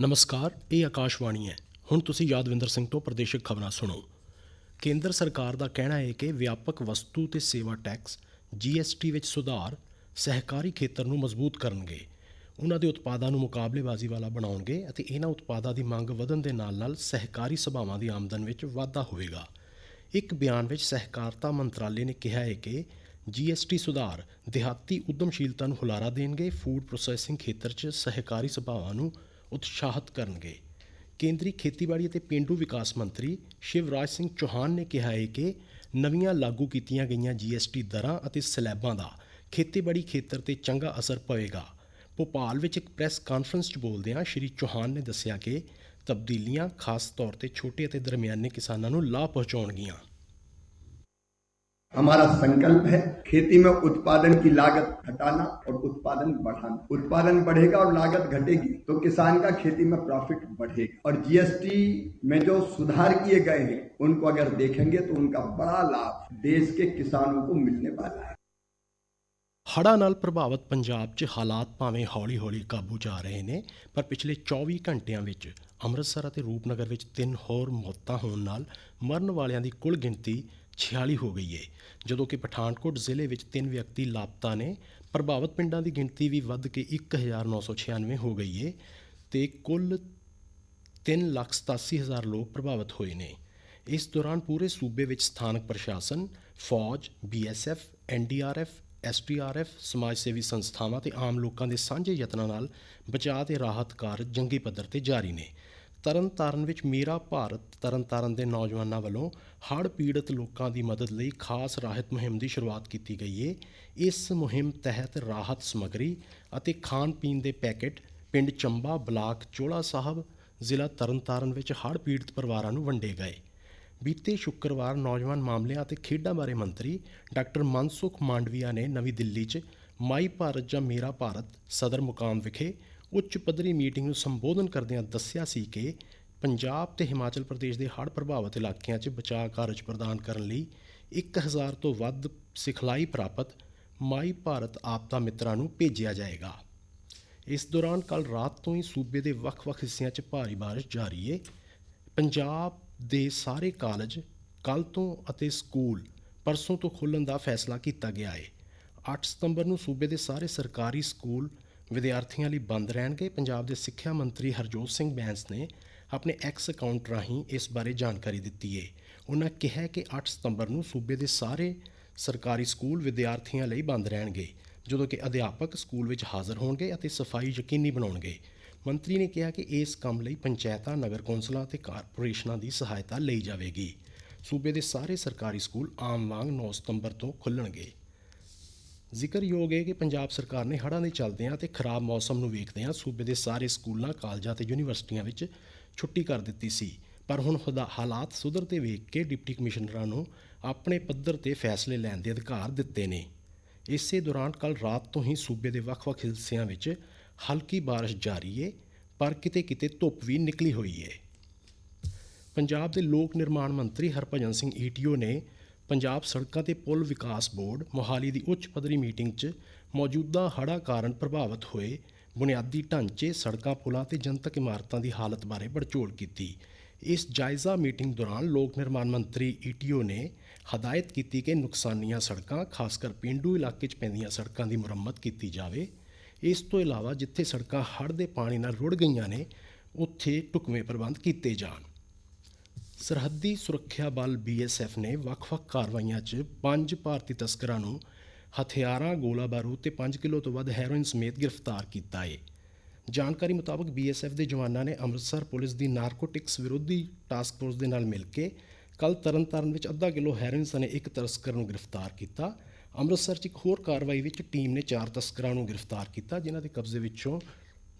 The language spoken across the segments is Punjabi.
ਨਮਸਕਾਰ, ਇਹ ਆਕਾਸ਼ਵਾਣੀ ਹੈ। ਹੁਣ ਤੁਸੀਂ ਯਾਦਵਿੰਦਰ ਸਿੰਘ ਤੋਂ ਪ੍ਰਦੇਸ਼ਿਕ ਖਬਰਾਂ ਸੁਣੋ। ਕੇਂਦਰ ਸਰਕਾਰ ਦਾ ਕਹਿਣਾ ਹੈ ਕਿ ਵਿਆਪਕ ਵਸਤੂ ਤੇ ਸੇਵਾ ਟੈਕਸ GST ਵਿੱਚ ਸੁਧਾਰ ਸਹਿਕਾਰੀ ਖੇਤਰ ਨੂੰ ਮਜ਼ਬੂਤ ਕਰਨਗੇ। ਉਹਨਾਂ ਦੇ ਉਤਪਾਦਾਂ ਨੂੰ ਮੁਕਾਬਲੇਬਾਜ਼ੀ ਵਾਲਾ ਬਣਾਉਣਗੇ ਅਤੇ ਇਹਨਾਂ ਉਤਪਾਦਾਂ ਦੀ ਮੰਗ ਵਧਣ ਦੇ ਨਾਲ-ਨਾਲ ਸਹਿਕਾਰੀ ਸਭਾਵਾਂ ਦੀ ਆਮਦਨ ਵਿੱਚ ਵਾਧਾ ਹੋਵੇਗਾ। ਇੱਕ ਬਿਆਨ ਵਿੱਚ ਸਹਿਕਾਰਤਾ ਮੰਤਰਾਲੇ ਨੇ ਕਿਹਾ ਹੈ ਕਿ GST ਸੁਧਾਰ ਦਿਹਾਤੀ ਉਦਮਸ਼ੀਲਤਾ ਨੂੰ ਹੁਲਾਰਾ ਦੇਣਗੇ। ਫੂਡ ਪ੍ਰੋਸੈਸਿੰਗ ਖੇਤਰ 'ਚ ਸਹਿਕਾਰੀ ਸਭਾਵਾਂ ਨੂੰ ਉਤਸ਼ਾਹਿਤ ਕਰਨਗੇ। ਕੇਂਦਰੀ ਖੇਤੀਬਾੜੀ ਅਤੇ ਪੇਂਡੂ ਵਿਕਾਸ ਮੰਤਰੀ ਸ਼ਿਵਰਾਜ ਸਿੰਘ ਚੌਹਾਨ ਨੇ ਕਿਹਾ ਹੈ ਕਿ ਨਵੀਆਂ ਲਾਗੂ ਕੀਤੀਆਂ ਗਈਆਂ GST ਦਰਾਂ ਅਤੇ ਸਲੈਬਾਂ ਦਾ ਖੇਤੀਬਾੜੀ ਖੇਤਰ ਤੇ ਚੰਗਾ ਅਸਰ ਪਵੇਗਾ। ਭੋਪਾਲ ਵਿੱਚ ਇੱਕ ਪ੍ਰੈਸ ਕਾਨਫਰੰਸ 'ਚ ਬੋਲਦਿਆਂ ਸ਼੍ਰੀ ਚੌਹਾਨ ਨੇ ਦੱਸਿਆ ਕਿ ਤਬਦੀਲੀਆਂ ਖਾਸ ਤੌਰ ਤੇ ਛੋਟੇ ਅਤੇ ਦਰਮਿਆਨੇ ਕਿਸਾਨਾਂ ਨੂੰ ਲਾਭ ਪਹੁੰਚਾਉਣਗੀਆਂ। हमारा संकल्प है खेती में उत्पादन की लागत घटाना और उत्पादन बढ़ाना उत्पादन बढ़ेगा और लागत घटेगी तो किसान का खेती में प्रॉफिट बढ़ेगा और जीएसटी में जो सुधार किए गए हैं उनको अगर देखेंगे तो उनका बड़ा लाभ देश के किसानों को मिलने वाला है ਹੜ੍ਹਾਂ ਨਾਲ ਪ੍ਰਭਾਵਿਤ ਪੰਜਾਬ 'ਚ ਹਾਲਾਤ ਭਾਵੇਂ ਹੌਲੀ-ਹੌਲੀ ਕਾਬੂ 'ਚ ਆ ਰਹੇ ਨੇ ਪਰ ਪਿਛਲੇ 24 ਘੰਟਿਆਂ ਵਿੱਚ ਅੰਮ੍ਰਿਤਸਰ ਅਤੇ ਰੂਪਨਗਰ ਵਿੱਚ ਤਿੰਨ ਹੋਰ ਮੌਤਾਂ ਹੋਣ ਨਾਲ ਮਰਨ ਵਾਲਿਆਂ ਦੀ ਕੁੱਲ ਗਿਣਤੀ 46 ਹੋ ਗਈ ਹੈ ਜਦੋਂ ਕਿ ਪਠਾਨਕੋਟ ਜ਼ਿਲ੍ਹੇ ਵਿੱਚ ਤਿੰਨ ਵਿਅਕਤੀ ਲਾਪਤਾ ਨੇ, ਪ੍ਰਭਾਵਿਤ ਪਿੰਡਾਂ ਦੀ ਗਿਣਤੀ ਵੀ ਵੱਧ ਕੇ 1996 ਹੋ ਗਈ ਹੈ ਤੇ ਕੁੱਲ ਤਿੰਨ ਲੱਖ ਸਤਾਸੀ ਹਜ਼ਾਰ ਲੋਕ ਪ੍ਰਭਾਵਿਤ ਹੋਏ ਨੇ। ਇਸ ਦੌਰਾਨ ਪੂਰੇ ਸੂਬੇ ਵਿੱਚ ਸਥਾਨਕ ਪ੍ਰਸ਼ਾਸਨ, ਫੌਜ ਬੀਐਸਐਫ ਐਨਡੀਆਰਐਫ ਐਸਟੀਆਰਐਫ ਸਮਾਜ ਸੇਵੀ ਸੰਸਥਾਵਾਂ ਤੇ ਆਮ ਲੋਕਾਂ ਦੇ ਸਾਂਝੇ ਯਤਨਾਂ ਨਾਲ ਬਚਾਅ ਤੇ ਰਾਹਤ ਕਾਰਜ ਜੰਗੀ ਪੱਧਰ ਤੇ ਜਾਰੀ ਨੇ। ਤਰਨਤਾਰਨ ਵਿੱਚ ਮੇਰਾ ਭਾਰਤ ਤਰਨਤਾਰਨ ਦੇ ਨੌਜਵਾਨਾਂ ਵੱਲੋਂ ਹੜ੍ਹ ਪੀੜਤ ਲੋਕਾਂ ਦੀ ਮਦਦ ਲਈ ਖਾਸ ਰਾਹਤ ਮੁਹਿੰਮ ਦੀ ਸ਼ੁਰੂਆਤ ਕੀਤੀ ਗਈ ਹੈ ਇਸ ਮੁਹਿੰਮ ਤਹਿਤ ਰਾਹਤ ਸਮੱਗਰੀ ਅਤੇ ਖਾਣ ਪੀਣ ਦੇ ਪੈਕੇਟ ਪਿੰਡ ਚੰਬਾ ਬਲਾਕ ਚੋਲਾ ਸਾਹਿਬ, ਜ਼ਿਲ੍ਹਾ ਤਰਨਤਾਰਨ ਵਿੱਚ ਹੜ੍ਹ ਪੀੜਤ ਪਰਿਵਾਰਾਂ ਨੂੰ ਵੰਡੇ ਗਏ। ਬੀਤੇ ਸ਼ੁੱਕਰਵਾਰ ਨੌਜਵਾਨ ਮਾਮਲਿਆਂ ਅਤੇ ਖੇਡਾਂ ਬਾਰੇ ਮੰਤਰੀ ਡਾਕਟਰ ਮਨਸੁਖ ਮਾਂਡਵੀਆ ਨੇ ਨਵੀਂ ਦਿੱਲੀ 'ਚ ਮਾਈ ਭਾਰਤ ਜਾਂ ਮੇਰਾ ਭਾਰਤ ਸਦਰ ਮੁਕਾਮ ਵਿਖੇ ਉੱਚ ਪੱਧਰੀ ਮੀਟਿੰਗ ਨੂੰ ਸੰਬੋਧਨ ਕਰਦਿਆਂ ਦੱਸਿਆ ਸੀ ਕਿ ਪੰਜਾਬ ਤੇ ਹਿਮਾਚਲ ਪ੍ਰਦੇਸ਼ ਦੇ ਹੜ੍ਹ ਪ੍ਰਭਾਵਿਤ ਇਲਾਕਿਆਂ 'ਚ ਬਚਾਅ ਕਾਰਜ ਪ੍ਰਦਾਨ ਕਰਨ ਲਈ 1000 ਤੋਂ ਵੱਧ ਸਿਖਲਾਈ ਪ੍ਰਾਪਤ ਮਾਈ ਭਾਰਤ ਆਪਦਾ ਮਿੱਤਰਾਂ ਨੂੰ ਭੇਜਿਆ ਜਾਏਗਾ। ਇਸ ਦੌਰਾਨ ਕੱਲ ਰਾਤ ਤੋਂ ਹੀ ਸੂਬੇ ਦੇ ਵੱਖ-ਵੱਖ ਹਿੱਸਿਆਂ 'ਚ ਭਾਰੀ ਬਾਰਿਸ਼ ਜਾਰੀ ਹੈ ਪੰਜਾਬ ਦੇ ਸਾਰੇ ਕਾਲਜ ਕੱਲ ਤੋਂ ਅਤੇ ਸਕੂਲ ਪਰਸੋਂ ਤੋਂ ਖੋਲ੍ਹਣ ਦਾ ਫੈਸਲਾ ਕੀਤਾ ਗਿਆ ਹੈ 8 ਸਤੰਬਰ ਨੂੰ ਸੂਬੇ ਦੇ ਸਾਰੇ ਸਰਕਾਰੀ ਸਕੂਲ ਵਿਦਿਆਰਥੀਆਂ ਲਈ ਬੰਦ ਰਹਿਣਗੇ। ਪੰਜਾਬ ਦੇ ਸਿੱਖਿਆ ਮੰਤਰੀ ਹਰਜੋਤ ਸਿੰਘ ਬੈਂਸ ਨੇ ਆਪਣੇ ਐਕਸ ਅਕਾਊਂਟ ਰਾਹੀਂ ਇਸ ਬਾਰੇ ਜਾਣਕਾਰੀ ਦਿੱਤੀ ਹੈ ਉਹਨਾਂ ਕਿਹਾ ਕਿ 8 ਸਤੰਬਰ ਨੂੰ ਸੂਬੇ ਦੇ ਸਾਰੇ ਸਰਕਾਰੀ ਸਕੂਲ ਵਿਦਿਆਰਥੀਆਂ ਲਈ ਬੰਦ ਰਹਿਣਗੇ, ਜਦੋਂ ਕਿ ਅਧਿਆਪਕ ਸਕੂਲ ਵਿੱਚ ਹਾਜ਼ਰ ਹੋਣਗੇ ਅਤੇ ਸਫ਼ਾਈ ਯਕੀਨੀ ਬਣਾਉਣਗੇ। ਮੰਤਰੀ ਨੇ ਕਿਹਾ ਕਿ ਇਸ ਕੰਮ ਲਈ ਪੰਚਾਇਤਾਂ, ਨਗਰ ਕੌਂਸਲਾਂ ਅਤੇ ਕਾਰਪੋਰੇਸ਼ਨਾਂ ਦੀ ਸਹਾਇਤਾ ਲਈ ਜਾਵੇਗੀ। ਸੂਬੇ ਦੇ ਸਾਰੇ ਸਰਕਾਰੀ ਸਕੂਲ ਆਮ ਵਾਂਗ 9 ਸਤੰਬਰ ਤੋਂ ਖੁੱਲ੍ਹਣਗੇ ਜ਼ਿਕਰਯੋਗ ਹੈ ਕਿ ਪੰਜਾਬ ਸਰਕਾਰ ਨੇ ਹੜ੍ਹਾਂ ਦੇ ਚਲਦਿਆਂ ਤੇ ਖਰਾਬ ਮੌਸਮ ਨੂੰ ਵੇਖਦਿਆਂ ਸੂਬੇ ਦੇ ਸਾਰੇ ਸਕੂਲਾਂ, ਕਾਲਜਾਂ ਤੇ ਯੂਨੀਵਰਸਿਟੀਆਂ ਵਿੱਚ ਛੁੱਟੀ ਕਰ ਦਿੱਤੀ ਸੀ। ਪਰ ਹੁਣ ਖੁਦਾ ਹਾਲਾਤ ਸੁਧਰਦੇ ਵੇਖ ਕੇ ਡਿਪਟੀ ਕਮਿਸ਼ਨਰਾਂ ਨੂੰ ਆਪਣੇ ਪੱਧਰ ਤੇ ਫੈਸਲੇ ਲੈਣ ਦੇ ਅਧਿਕਾਰ ਦਿੱਤੇ ਨੇ। ਇਸੇ ਦੌਰਾਨ ਕੱਲ ਰਾਤ ਤੋਂ ਹੀ ਸੂਬੇ ਦੇ ਵੱਖ-ਵੱਖ ਹਿੱਸਿਆਂ ਵਿੱਚ ਹਲਕੀ ਬਾਰਿਸ਼ ਜਾਰੀ ਹੈ ਪਰ ਕਿਤੇ-ਕਿਤੇ ਧੁੱਪ ਵੀ ਨਿਕਲੀ ਹੋਈ ਹੈ ਪੰਜਾਬ ਦੇ ਲੋਕ ਨਿਰਮਾਣ ਮੰਤਰੀ ਹਰਭਜਨ ਸਿੰਘ ਈਟੀਓ ਨੇ ਪੰਜਾਬ ਸੜਕਾਂ ਤੇ ਪੁਲ ਵਿਕਾਸ ਬੋਰਡ ਮੋਹਾਲੀ ਦੀ ਉੱਚ ਪੱਧਰੀ ਮੀਟਿੰਗ 'ਚ ਮੌਜੂਦਾ ਹੜ੍ਹਾਂ ਕਾਰਨ ਪ੍ਰਭਾਵਿਤ ਹੋਏ ਬੁਨਿਆਦੀ ਢਾਂਚੇ, ਸੜਕਾਂ, ਪੁਲਾਂ ਤੇ ਜਨਤਕ ਇਮਾਰਤਾਂ ਦੀ ਹਾਲਤ ਬਾਰੇ ਪੜਚੋਲ ਕੀਤੀ। ਇਸ ਜਾਇਜ਼ਾ ਮੀਟਿੰਗ ਦੌਰਾਨ ਲੋਕ ਨਿਰਮਾਣ ਮੰਤਰੀ ਈਟੀਓ ਨੇ ਹਦਾਇਤ ਕੀਤੀ ਕਿ ਨੁਕਸਾਨੀਆਂ ਸੜਕਾਂ ਖਾਸ ਕਰ ਪਿੰਡੂ ਇਲਾਕੇ 'ਚ ਪੈਂਦੀਆਂ ਸੜਕਾਂ ਦੀ ਮੁਰੰਮਤ ਕੀਤੀ ਜਾਵੇ। ਇਸ ਤੋਂ ਇਲਾਵਾ ਜਿੱਥੇ ਸੜਕਾਂ ਹੜ੍ਹ ਦੇ ਪਾਣੀ ਨਾਲ ਰੁੜ ਗਈਆਂ ਨੇ, ਉੱਥੇ ਢੁਕਵੇਂ ਪ੍ਰਬੰਧ ਕੀਤੇ ਜਾਣ। ਸਰਹੱਦੀ ਸੁਰੱਖਿਆ ਬਲ ਬੀਐਸਐਫ ਨੇ ਵੱਖ-ਵੱਖ ਕਾਰਵਾਈਆਂ 'ਚ ਪੰਜ ਭਾਰਤੀ ਤਸਕਰਾਂ ਨੂੰ ਹਥਿਆਰਾਂ ਗੋਲਾ ਬਾਰੂਦ ਤੇ 5 ਕਿਲੋ ਤੋਂ ਵੱਧ ਹੈਰੋਇਨ ਸਮੇਤ ਗ੍ਰਿਫਤਾਰ ਕੀਤਾ ਏ। ਜਾਣਕਾਰੀ ਮੁਤਾਬਕ ਬੀਐਸਐਫ ਦੇ ਜਵਾਨਾਂ ਨੇ ਅੰਮ੍ਰਿਤਸਰ ਪੁਲਿਸ ਦੀ ਨਾਰਕੋਟਿਕਸ ਵਿਰੋਧੀ ਟਾਸਕ ਫੋਰਸ ਦੇ ਨਾਲ ਮਿਲ ਕੇ ਕੱਲ ਤਰਨਤਾਰਨ ਵਿੱਚ ਅੱਧਾ ਕਿਲੋ ਹੈਰੋਇਨ ਸਣੇ ਇੱਕ ਤਸਕਰ ਨੂੰ ਗ੍ਰਿਫਤਾਰ ਕੀਤਾ। ਅੰਮ੍ਰਿਤਸਰ 'ਚ ਇੱਕ ਹੋਰ ਕਾਰਵਾਈ ਵਿੱਚ ਟੀਮ ਨੇ ਚਾਰ ਤਸਕਰਾਂ ਨੂੰ ਗ੍ਰਿਫਤਾਰ ਕੀਤਾ, ਜਿਨ੍ਹਾਂ ਦੇ ਕਬਜ਼ੇ ਵਿੱਚੋਂ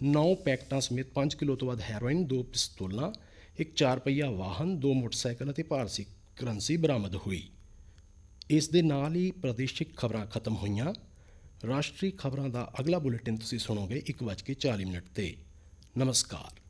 9 ਪੈਕਟਾਂ ਸਮੇਤ 5 ਕਿਲੋ ਤੋਂ ਵੱਧ ਹੈਰੋਇਨ, ਦੋ ਪਿਸਤੌਲਾਂ ਇੱਕ ਚਾਰ ਪਹੀਆ ਵਾਹਨ, ਦੋ ਮੋਟਰਸਾਈਕਲ ਅਤੇ ਭਾਰਤੀ ਕਰੰਸੀ ਬਰਾਮਦ ਹੋਈ। ਇਸ ਦੇ ਨਾਲ ਹੀ ਪ੍ਰਾਦੇਸ਼ਿਕ ਖਬਰਾਂ ਖਤਮ ਹੋਈਆਂ। ਰਾਸ਼ਟਰੀ ਖਬਰਾਂ ਦਾ ਅਗਲਾ ਬੁਲੇਟਿਨ ਤੁਸੀਂ ਸੁਣੋਗੇ 1:40 ਮਿੰਟ ਤੇ। ਨਮਸਕਾਰ।